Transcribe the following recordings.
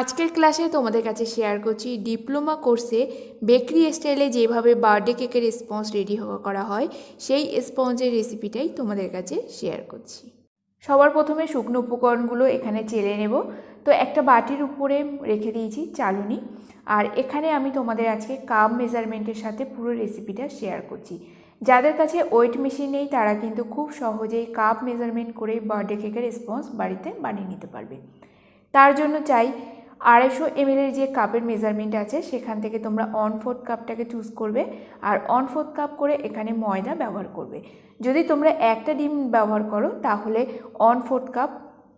আজকের ক্লাসে তোমাদের কাছে শেয়ার করছি ডিপ্লোমা কোর্সে বেকারি স্টাইলে যেভাবে বার্থডে কেকের স্পঞ্জ রেডি করা হয়, সেই স্পঞ্জের রেসিপিটাই তোমাদের কাছে শেয়ার করছি। সবার প্রথমে শুকনো উপকরণগুলো এখানে চেলে নেব। তো একটা বাটির উপরে রেখে দিয়েছি চালুনি। আর এখানে আমি তোমাদের আজকে কাপ মেজারমেন্টের সাথে পুরো রেসিপিটা শেয়ার করছি। যাদের কাছে ওয়েট মেশিন নেই, তারা কিন্তু খুব সহজেই কাপ মেজারমেন্ট করে বার্থডে কেকের স্পঞ্জ বাড়িতে বানিয়ে নিতে পারবে। তার জন্য চাই আড়াইশো এমএলের যে কাপের মেজারমেন্ট আছে সেখান থেকে তোমরা অন ফোর্থ কাপটাকে চুজ করবে আর অন ফোর্থ কাপ করে এখানে ময়দা ব্যবহার করবে। যদি তোমরা একটা ডিম ব্যবহার করো তাহলে অন ফোর্থ কাপ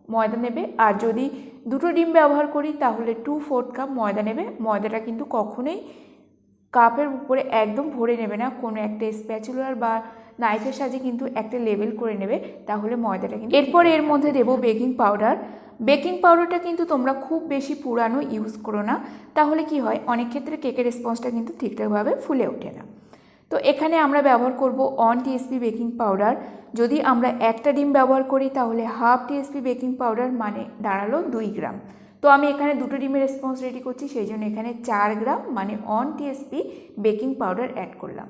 ময়দা নেবে আর যদি দুটো ডিম ব্যবহার করি তাহলে টু ফোর্থ কাপ ময়দা নেবে। ময়দাটা কিন্তু কখনোই কাপের উপরে একদম ভরে নেবে না। কোনো একটা স্প্যাচুলার বা নাইফের সাহায্যে কিন্তু একটা লেবেল করে নেবে তাহলে ময়দাটা কিন্তু এরপর এর মধ্যে দেবো বেকিং পাউডার বেকিং পাউডারটা কিন্তু তোমরা খুব বেশি পুরানো ইউজ করো না। তাহলে কি হয়? অনেক ক্ষেত্রে কেকের রেসপন্সটা কিন্তু ঠিকঠাকভাবে ফুলে ওঠে না। তো এখানে আমরা ব্যবহার করব অন টিএসপি বেকিং পাউডার যদি আমরা একটা ডিম ব্যবহার করি, তাহলে হাফ টিএসপি বেকিং পাউডার মানে দাঁড়াল দুই গ্রাম। তো আমি এখানে দুটো ডিমের রেসপন্স রেডি করছি, সেই জন্য এখানে চার গ্রাম মানে one TSP baking powder add করলাম।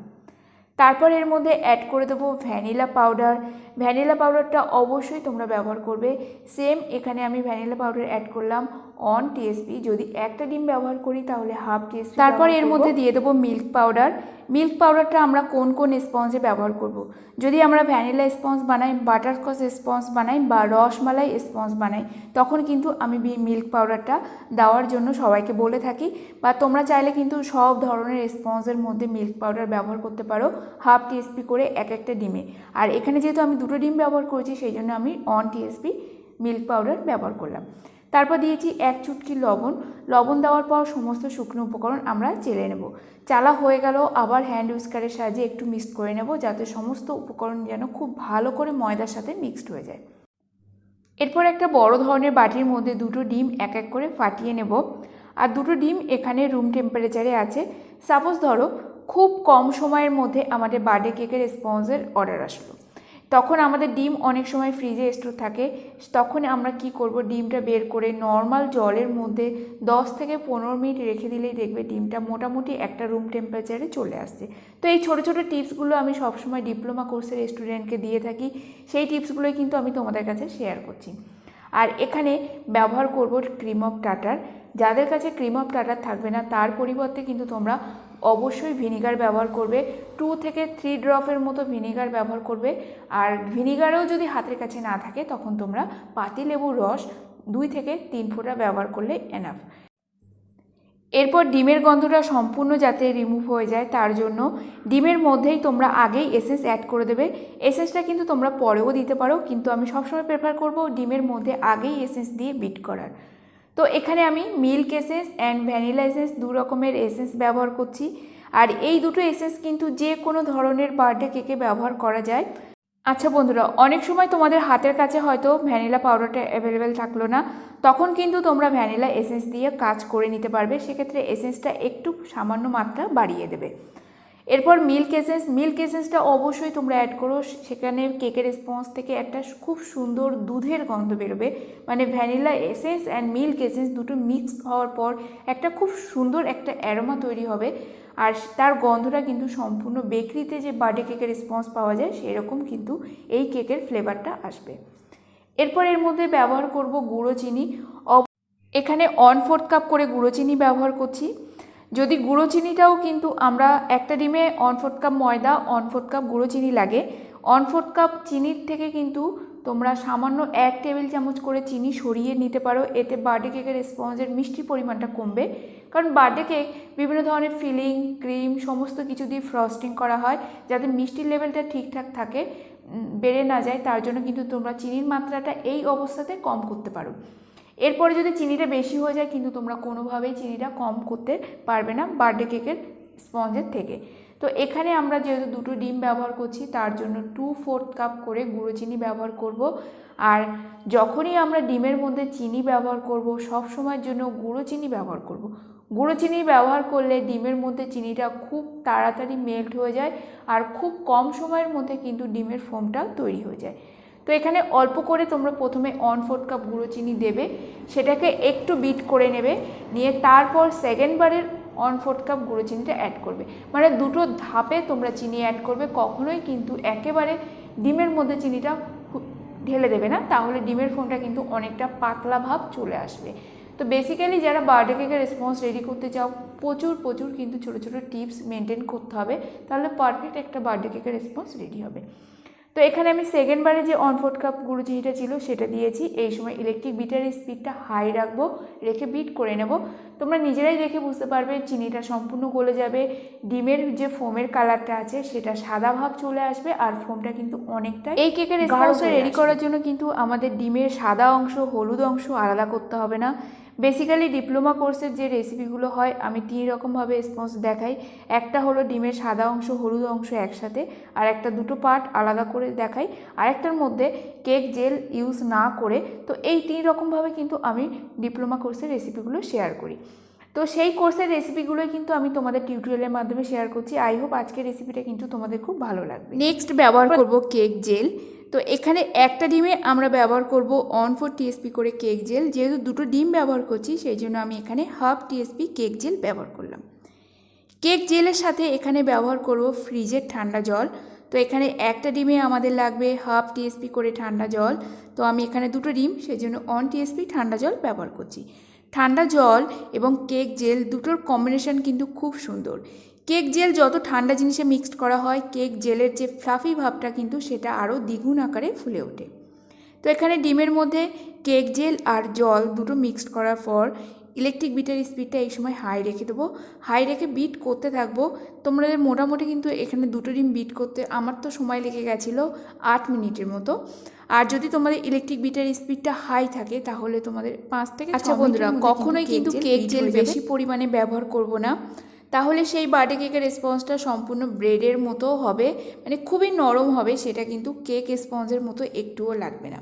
তারপর এর মধ্যে অ্যাড করে দেবো ভ্যানিলা পাউডার ভ্যানিলা পাউডারটা অবশ্যই তোমরা ব্যবহার করবে। সেম এখানে আমি ভ্যানিলা পাউডার অ্যাড করলাম। অন টিএসপি যদি একটা ডিম ব্যবহার করি তাহলে হাফ টিএসপি তারপর এর মধ্যে দিয়ে দেবো মিল্ক পাউডার মিল্ক পাউডারটা আমরা কোন কোন স্পঞ্জে ব্যবহার করব। যদি আমরা ভ্যানিলা স্পঞ্জ বানাই বাটারস্কচ স্পঞ্জ বানাই বা রসমালাই স্পঞ্জ বানাই তখন কিন্তু আমি মিল্ক পাউডারটা দেওয়ার জন্য সবাইকে বলে থাকি। বা তোমরা চাইলে কিন্তু সব ধরনের স্পঞ্জের মধ্যে মিল্ক পাউডার ব্যবহার করতে পারো হাফ টিএসপি করে এক একটা ডিমে। আর এখানে যেহেতু আমি দুটো ডিম ব্যবহার করেছি সেই জন্য আমি অন টিএসপি মিল্ক পাউডার ব্যবহার করলাম। তারপর দিয়েছি এক চুটকি লবণ। লবণ দেওয়ার পর সমস্ত শুকনো উপকরণ আমরা চেলে নেব। চালা হয়ে গেল, আবার হ্যান্ড উইস্কারের সাহায্যে একটু মিক্সড করে নেব, যাতে সমস্ত উপকরণ যেন খুব ভালো করে ময়দার সাথে মিক্সড হয়ে যায়। এরপর একটা বড় ধরনের বাটির মধ্যে দুটো ডিম এক এক করে ফাটিয়ে নেব। আর দুটো ডিম এখানে রুম টেম্পারেচারে আছে। সাপোজ ধরো, খুব কম সময়ের মধ্যে আমাদের বার্থডে কেকের স্পঞ্জের অর্ডার আসলো। তখন আমাদের ডিম অনেক সময় ফ্রিজে স্টোর থাকে। তখন আমরা কি করব? ডিমটা বের করে নর্মাল জলের মধ্যে 10 থেকে পনেরো মিনিট রেখে দিলেই দেখবে ডিমটা মোটামুটি একটা রুম টেম্পারেচারে চলে আসছে। তো এই ছোটো ছোটো টিপসগুলো আমি সবসময় ডিপ্লোমা কোর্সের স্টুডেন্টকে দিয়ে থাকি। সেই টিপসগুলোই কিন্তু আমি তোমাদের কাছে শেয়ার করছি। আর এখানে ব্যবহার করব ক্রিম অফ টাটার যাদের কাছে ক্রিম অফ টাটার থাকবে না, তার পরিবর্তে কিন্তু তোমরা অবশ্যই ভিনিগার ব্যবহার করবে। টু থেকে থ্রি ড্রপের মতো ভিনিগার ব্যবহার করবে। আর ভিনিগারও যদি হাতের কাছে না থাকে, তখন তোমরা পাতিলেবুর রস দুই থেকে তিন ফোঁটা ব্যবহার করলে এনাফ এরপর ডিমের গন্ধটা সম্পূর্ণ যাতে রিমুভ হয়ে যায়, তার জন্য ডিমের মধ্যেই তোমরা আগেই এসেন্স অ্যাড করে দেবে। এসেন্সটা কিন্তু তোমরা পরেও দিতে পারো, কিন্তু আমি সবসময় প্রেফার করব ডিমের মধ্যে আগেই এসেন্স দিয়ে বিট করার। তো এখানে আমি milk essence and vanilla essence দু রকমের এসেন্স ব্যবহার করছি। আর এই দুটো এসেন্স কিন্তু যে কোনো ধরনের বার্থডে কেকে ব্যবহার করা যায়। আচ্ছা বন্ধুরা, অনেক সময় তোমাদের হাতের কাছে হয়তো ভ্যানিলা পাউডারটা অ্যাভেলেবেল থাকল না, তখন কিন্তু তোমরা ভ্যানিলা এসেন্স দিয়ে কাজ করে নিতে পারবে। সেক্ষেত্রে এসেন্সটা একটু সামান্য মাত্রা বাড়িয়ে দেবে। এরপর মিল্ক এসেন্স, মিল্ক এসেন্সটা অবশ্যই তোমরা অ্যাড করো। সেখানে কেকের স্পঞ্জ থেকে একটা খুব সুন্দর দুধের গন্ধ বেরোবে। মানে vanilla essence and milk essence দুটো মিক্স হওয়ার পর একটা খুব সুন্দর একটা অ্যারোমা তৈরি হবে। আর তার গন্ধটা কিন্তু সম্পূর্ণ বেকরিতে যে বার্থডে কেকের স্পঞ্জ পাওয়া যায়, সেরকম কিন্তু এই কেকের ফ্লেভারটা আসবে। এরপর এর মধ্যে ব্যবহার করব গুঁড়ো চিনি। এখানে অন ফোর্থ কাপ করে গুঁড়ো চিনি ব্যবহার করছি। যদি গুঁড়ো চিনিটাও কিন্তু আমরা একটা ডিমে অন ফোর্থ কাপ ময়দা অন ফোর্থ কাপ গুঁড়ো চিনি লাগে। অন ফোর্থ কাপ চিনির থেকে কিন্তু তোমরা সামান্য এক টেবিল চামচ করে চিনি সরিয়ে নিতে পারো। এতে বার্থডে কেকের স্পঞ্জের মিষ্টি পরিমাণটা কমবে। কারণ বার্থডে কেক বিভিন্ন ধরনের ফিলিং ক্রিম সমস্ত কিছু দিয়ে ফ্রস্টিং করা হয় যাতে মিষ্টির লেভেলটা ঠিকঠাক থাকে বেড়ে না যায়। তার জন্য কিন্তু তোমরা চিনির মাত্রাটা এই অবস্থাতে কম করতে পারো। এরপরে যদি চিনিটা বেশি হয়ে যায়, কিন্তু তোমরা কোনোভাবেই চিনিটা কম করতে পারবে না বার্থডে কেকের স্পঞ্জের থেকে। তো এখানে আমরা যেহেতু দুটো ডিম ব্যবহার করছি, তার জন্য টু ফোর্থ কাপ করে গুঁড়ো চিনি ব্যবহার করব। আর যখনই আমরা ডিমের মধ্যে চিনি ব্যবহার করব, সব সময়ের জন্য গুঁড়ো চিনি ব্যবহার করব। গুঁড়ো চিনি ব্যবহার করলে ডিমের মধ্যে চিনিটা খুব তাড়াতাড়ি মেল্ট হয়ে যায় আর খুব কম সময়ের মধ্যে কিন্তু ডিমের ফোমটা তৈরি হয়ে যায়। তো এখানে অল্প করে তোমরা প্রথমে অন ফোর্থ কাপ গুঁড়ো চিনি দেবে, সেটাকে একটু বিট করে নেবে, নিয়ে তারপর সেকেন্ড বারের অন ফোর্থ কাপ গুঁড়ো চিনিটা অ্যাড করবে। মানে দুটো ধাপে তোমরা চিনি অ্যাড করবে, কখনোই কিন্তু একেবারে ডিমের মধ্যে চিনিটা ঢেলে দেবে না, তাহলে ডিমের ফোনটা কিন্তু অনেকটা পাতলা ভাব চলে আসবে। তো বেসিক্যালি যারা বার্থডে কেকের রেসপন্স রেডি করতে চাও, প্রচুর প্রচুর কিন্তু ছোটো ছোটো টিপস মেনটেন করতে হবে, তাহলে পারফেক্ট একটা বার্থডে কেকের রেসপন্স রেডি হবে। তো এখানে আমি সেকেন্ড বারে যে অনফোর্ড কাপ গুঁড়ো চিনিটা ছিল সেটা দিয়েছি। এই সময় ইলেকট্রিক বিটারের স্পিডটা হাই রাখব রেখে বিট করে নেব। তোমরা নিজেরাই দেখে বুঝতে পারবে চিনিটা সম্পূর্ণ গলে যাবে। ডিমের যে ফোমের কালারটা আছে সেটা সাদা ভাব চলে আসবে আর ফোমটা কিন্তু অনেকটা এই কেকের রেসপন্সটা রেডি করার জন্য কিন্তু আমাদের ডিমের সাদা অংশ হলুদ অংশ আলাদা করতে হবে না। বেসিক্যালি ডিপ্লোমা কোর্সের যে রেসিপিগুলো হয় আমি তিন রকমভাবে রেসপন্স দেখাই। একটা হলো ডিমের সাদা অংশ হলুদ অংশ একসাথে আর একটা দুটো পার্ট আলাদা করে দেখাই। আরেকটার মধ্যে কেক জেল ইউজ না করে তো এই তিন রকমভাবে কিন্তু আমি ডিপ্লোমা কোর্সের রেসিপিগুলো শেয়ার করি। তো সেই কোর্সের রেসিপিগুলোই কিন্তু আমি তোমাদের টিউটোরিয়ালের মাধ্যমে শেয়ার করছি। আই হোপ আজকের রেসিপিটা কিন্তু তোমাদের খুব ভালো লাগবে। নেক্সট ব্যবহার করব কেক জেল তো এখানে একটা ডিমে আমরা ব্যবহার করব অন ফোর টিএসপি করে কেক জেল যেহেতু দুটো ডিম ব্যবহার করছি, সেই জন্য আমি এখানে হাফ টিএসপি কেক জেল ব্যবহার করলাম। কেক জেলের সাথে এখানে ব্যবহার করব ফ্রিজের ঠান্ডা জল। তো এখানে একটা ডিমে আমাদের লাগবে হাফ টিএসপি করে ঠান্ডা জল। তো আমি এখানে দুটো ডিম, সেই জন্য অন টিএসপি ঠান্ডা জল ব্যবহার করছি। ঠান্ডা জল এবং কেক জেল দুটোর কম্বিনেশন কিন্তু খুব সুন্দর। কেক জেল যত ঠান্ডা জিনিসে মিক্সড করা হয় কেক জেলের যে ফ্লাফি ভাবটা কিন্তু সেটা আরও দ্বিগুণ আকারে ফুলে ওঠে। তো এখানে ডিমের মধ্যে কেক জেল আর জল দুটো মিক্সড করার পর ইলেকট্রিক বিটের স্পিডটা এই সময় হাই রেখে দেবো। হাই রেখে বিট করতে থাকব। তোমাদের মোটামুটি কিন্তু এখানে দুটো ডিম বিট করতে আমার তো সময় লেগে গেছিল আট মিনিটের মতো। আর যদি তোমাদের ইলেকট্রিক বিটের স্পিডটা হাই থাকে তাহলে তোমাদের পাঁচ থেকে আচ্ছা বন্ধুরা, কখনোই কিন্তু কেক জেল বেশি পরিমাণে ব্যবহার করব না। তাহলে সেই বার্থডে কেকের রেসপন্সটা সম্পূর্ণ ব্রেডের মতো হবে মানে খুবই নরম হবে, সেটা কিন্তু কেক স্পঞ্জের মতো একটুও লাগবে না।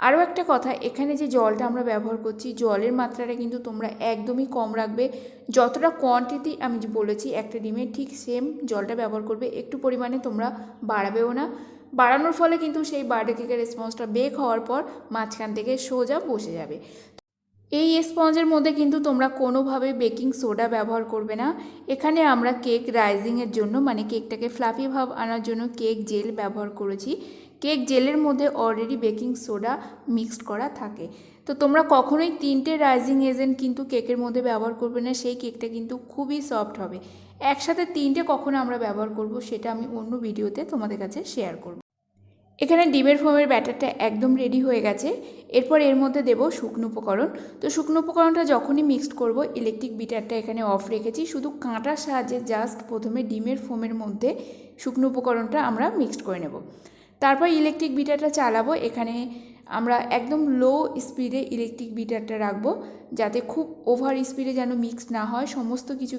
আরও একটা কথা, এখানে যে জলটা আমরা ব্যবহার করছি, জলের মাত্রাটা কিন্তু তোমরা একদমই কম রাখবে। যতটা কোয়ান্টিটি আমি বলেছি, একটা ডিমে ঠিক সেম জলটা ব্যবহার করবে, একটু পরিমাণে তোমরা বাড়াবেও না। বাড়ানোর ফলে কিন্তু সেই বার্থডে কেকের রেসপন্সটা বেক হওয়ার পর মাঝখান থেকে সোজা বসে যাবে। এই স্পঞ্জের মধ্যে কিন্তু তোমরা কোনোভাবে বেকিং সোডা ব্যবহার করবে না। এখানে আমরা কেক রাইজিংয়ের জন্য মানে কেকটাকে ফ্লাফি ভাব আনার জন্য কেক জেল ব্যবহার করেছি। কেক জেলের মধ্যে অলরেডি বেকিং সোডা মিক্সড করা থাকে। তো তোমরা কখনোই তিনটে রাইজিং এজেন্ট কিন্তু কেকের মধ্যে ব্যবহার করবে না, সেই কেকটা কিন্তু খুবই সফট হবে। একসাথে তিনটে কখনো আমরা ব্যবহার করব, সেটা আমি অন্য ভিডিওতে তোমাদের কাছে শেয়ার করব। এখানে ডিমের ফোমের ব্যাটারটা একদম রেডি হয়ে গেছে। এরপর এর মধ্যে দেব শুকনো উপকরণ। তো শুকনো উপকরণটা যখনই মিক্সড করব ইলেকট্রিক বিটারটা এখানে অফ রেখেছি। শুধু কাঁটার সাহায্যে জাস্ট প্রথমে ডিমের ফোমের মধ্যে শুকনো উপকরণটা আমরা মিক্সড করে নেব। তারপর ইলেকট্রিক বিটারটা চালাবো। এখানে আমরা একদম লো স্পিডে ইলেকট্রিক বিটারটা রাখব, যাতে খুব ওভার স্পিডে যেন মিক্সড না হয়। সমস্ত কিছু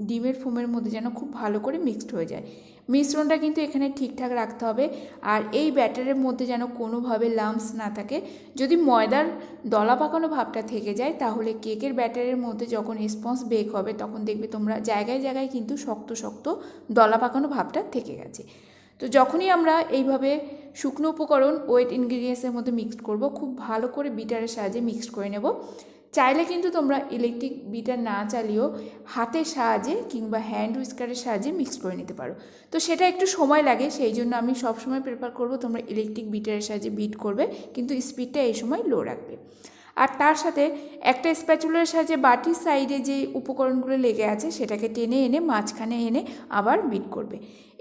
ডিমের ফোমের মধ্যে যেন খুব ভালো করে মিক্সড হয়ে যায়। মিশ্রণটা কিন্তু এখানে ঠিকঠাক রাখতে হবে। আর এই ব্যাটারের মধ্যে যেন কোনোভাবে লাম্পস না থাকে। যদি ময়দার দলা পাকানো ভাবটা থেকে যায়, তাহলে কেকের ব্যাটারের মধ্যে যখন স্পঞ্জ বেক হবে, তখন দেখবে তোমরা জায়গায় জায়গায় কিন্তু শক্ত শক্ত দলা পাকানো ভাবটা থেকে গেছে। তো যখনই আমরা এইভাবে শুকনো উপকরণ ওয়েট ইনগ্রিডিয়েন্টসের মধ্যে মিক্সড করব, খুব ভালো করে বিটারের সাহায্যে মিক্সড করে নেব। চাইলে কিন্তু তোমরা ইলেকট্রিক বিটার না চালিয়েও হাতের সাহায্যে কিংবা হ্যান্ড উইস্কারের সাহায্যে মিক্সড করে নিতে পারো। তো সেটা একটু সময় লাগে, সেই জন্য আমি সবসময় প্রেফার করব তোমরা ইলেকট্রিক বিটারের সাহায্যে বিট করবে, কিন্তু স্পিডটা এই সময় লো রাখবে। আর তার সাথে একটা স্প্যাচুলার সাহায্যে বাটির সাইডে যে উপকরণগুলো লেগে আছে, সেটাকে টেনে এনে মাঝখানে এনে আবার বিট করবে।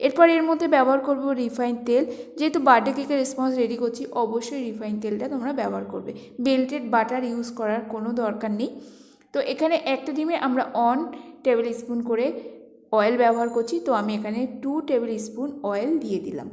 এরপর এর মধ্যে ব্যবহার করব রিফাইন তেল। যেহেতু বার্থডে কেকের রেসপন্স রেডি করছি, অবশ্যই রিফাইন তেলটা তোমরা ব্যবহার করবে। বেল্টেড বাটার ইউজ করার কোনো দরকার নেই। তো এখানে একটা ডিমে আমরা অন টেবিল স্পুন করে অয়েল ব্যবহার করছি। তো আমি এখানে টু টেবিল স্পুন অয়েল দিয়ে দিলাম।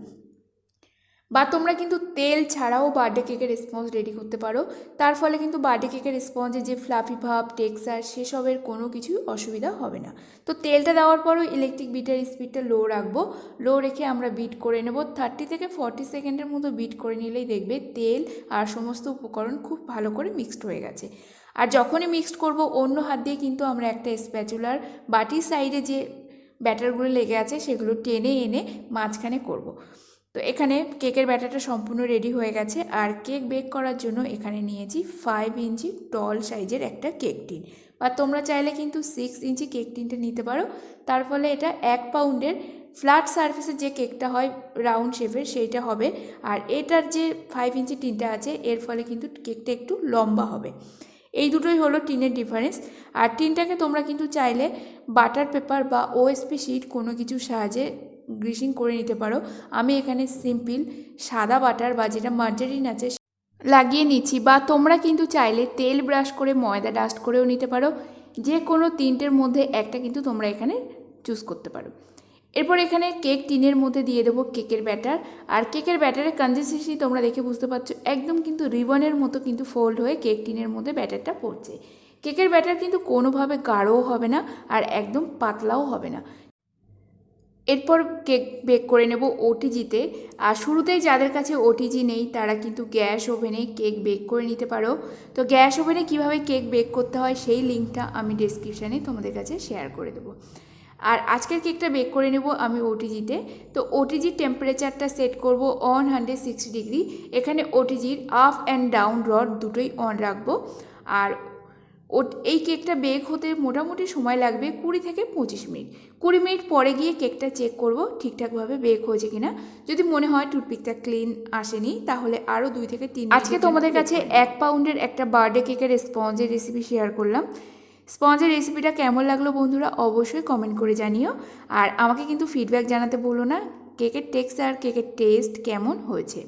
বা তোমরা কিন্তু তেল ছাড়াও বার্থডে কেকের রেসপন্স রেডি করতে পারো। তার ফলে কিন্তু বার্থডে কেকের রেসপন্সে যে ফ্লাফি ভাব টেক্সার সেসবের কোনো কিছুই অসুবিধা হবে না। তো তেলটা দেওয়ার পরও ইলেকট্রিক বিটার স্পিডটা লো রাখব। লো রেখে আমরা বিট করে নেব। থার্টি থেকে ফর্টি সেকেন্ডের মতো বিট করে নিলেই দেখবে তেল আর সমস্ত উপকরণ খুব ভালো করে মিক্সড হয়ে গেছে। আর যখনই মিক্সড করব, অন্য হাত দিয়ে কিন্তু আমরা একটা স্প্যাচুলার বাটির সাইডে যে ব্যাটারগুলো লেগে আছে, সেগুলো টেনে এনে মাঝখানে করব। তো এখানে কেকের ব্যাটারটা সম্পূর্ণ রেডি হয়ে গেছে। আর কেক বেক করার জন্য এখানে নিয়েছি ফাইভ ইঞ্চি টল সাইজের একটা কেক টিন। বা তোমরা চাইলে কিন্তু সিক্স ইঞ্চি কেক টিনটা নিতে পারো। তার ফলে এটা এক পাউন্ডের ফ্ল্যাট সার্ফেসের যে কেকটা হয় রাউন্ড শেপের সেইটা হবে। আর এটার যে ফাইভ ইঞ্চি টিনটা আছে, এর ফলে কিন্তু কেকটা একটু লম্বা হবে। এই দুটোই হলো টিনের ডিফারেন্স আর টিনটাকে তোমরা কিন্তু চাইলে বাটার পেপার বা ওএসপি শিট কোনো কিছুর সাহায্যে গ্রিসিং করে নিতে পারো। আমি এখানে সিম্পল সাদা বাটার বা যেটা মার্জারিন আছে লাগিয়ে নিচ্ছি বা তোমরা কিন্তু চাইলে তেল ব্রাশ করে ময়দা ডাস্ট করেও নিতে পারো। যে কোনো তিনটের মধ্যে একটা কিন্তু তোমরা এখানে চুজ করতে পারো। এরপর এখানে কেক টিনের মধ্যে দিয়ে দেবো কেকের ব্যাটার। আর কেকের ব্যাটারের কনসিস্টেন্সি তোমরা দেখে বুঝতে পারছ, একদম কিন্তু রিবনের মতো কিন্তু ফোল্ড হয়ে কেক টিনের মধ্যে ব্যাটারটা পড়ছে। কেকের ব্যাটার কিন্তু কোনোভাবে গাঢ়ও হবে না আর একদম পাতলাও হবে না। এরপর কেক বেক করে নেব ওটিজিতে। আর শুরুতেই যাদের কাছে ওটিজি নেই, তারা কিন্তু গ্যাস ওভেনে কেক বেক করে নিতে পারো। তো গ্যাস ওভেনে কীভাবে কেক বেক করতে হয়, সেই লিঙ্কটা আমি ডেসক্রিপশানে তোমাদের কাছে শেয়ার করে দেবো। আর আজকের কেকটা বেক করে নেব আমি ওটিজিতে। তো ওটিজির টেম্পারেচারটা সেট করব অন হান্ড্রেড সিক্সটি ডিগ্রি এখানে ওটিজির আপ অ্যান্ড ডাউন রড দুটোই অন রাখব। আর ও এই কেকটা বেক হতে মোটামুটি সময় লাগবে কুড়ি থেকে পঁচিশ মিনিট। কুড়ি মিনিট পরে গিয়ে কেকটা চেক করব ঠিকঠাকভাবে বেক হয়েছে কিনা। যদি মনে হয় টুথপিকটা ক্লিন আসেনি তাহলে আরও দুই থেকে তিন আজকে তোমাদের কাছে এক পাউন্ডের একটা বার্থডে কেকের স্পঞ্জের রেসিপি শেয়ার করলাম। স্পঞ্জের রেসিপিটা কেমন লাগল বন্ধুরা অবশ্যই কমেন্ট করে জানিও। আর আমাকে কিন্তু ফিডব্যাক জানাতে বলো না কেকের টেক্সট আর কেকের টেস্ট কেমন হয়েছে।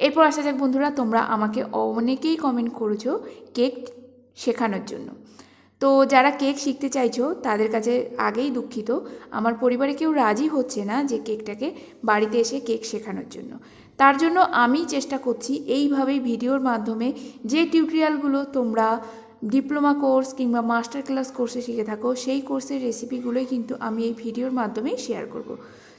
এরপর আসা যাক বন্ধুরা তোমরা আমাকে অনেকেই কমেন্ট করেছ কেক শেখানোর জন্য। তো যারা কেক শিখতে চাইছো, তাদের কাছে আগেই দুঃখিত। আমার পরিবারে কেউ রাজি হচ্ছে না যে কেকটাকে বাড়িতে এসে কেক শেখানোর জন্য। তার জন্য আমি চেষ্টা করছি এইভাবেই ভিডিওর মাধ্যমে যে টিউটোরিয়ালগুলো তোমরা ডিপ্লোমা কোর্স কিংবা মাস্টার ক্লাস কোর্সে শিখে থাকো, সেই কোর্সের রেসিপিগুলোই কিন্তু আমি এই ভিডিওর মাধ্যমে শেয়ার করব।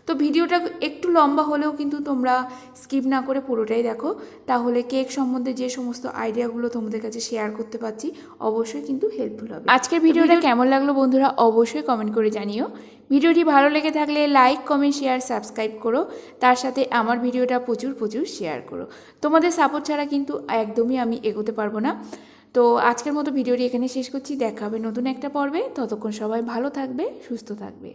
তো ভিডিওটা একটু লম্বা হলেও কিন্তু তোমরা স্কিপ না করে পুরোটাই দেখো। তাহলে কেক সম্বন্ধে যে সমস্ত আইডিয়াগুলো তোমাদের কাছে শেয়ার করতে পারছি অবশ্যই কিন্তু হেল্পফুল হবে। আজকের ভিডিওটা কেমন লাগল বন্ধুরা অবশ্যই কমেন্ট করে জানিও। ভিডিওটি ভালো লেগে থাকলে লাইক কমেন্ট শেয়ার সাবস্ক্রাইব করো। তার সাথে আমার ভিডিওটা প্রচুর প্রচুর শেয়ার করো। তোমাদের সাপোর্ট ছাড়া কিন্তু একদমই আমি এগোতে পারব না। তো আজকের মতো ভিডিওটি এখানে শেষ করছি। দেখা হবে নতুন একটা পর্বে। ততক্ষণ সবাই ভালো থাকবে সুস্থ থাকবে।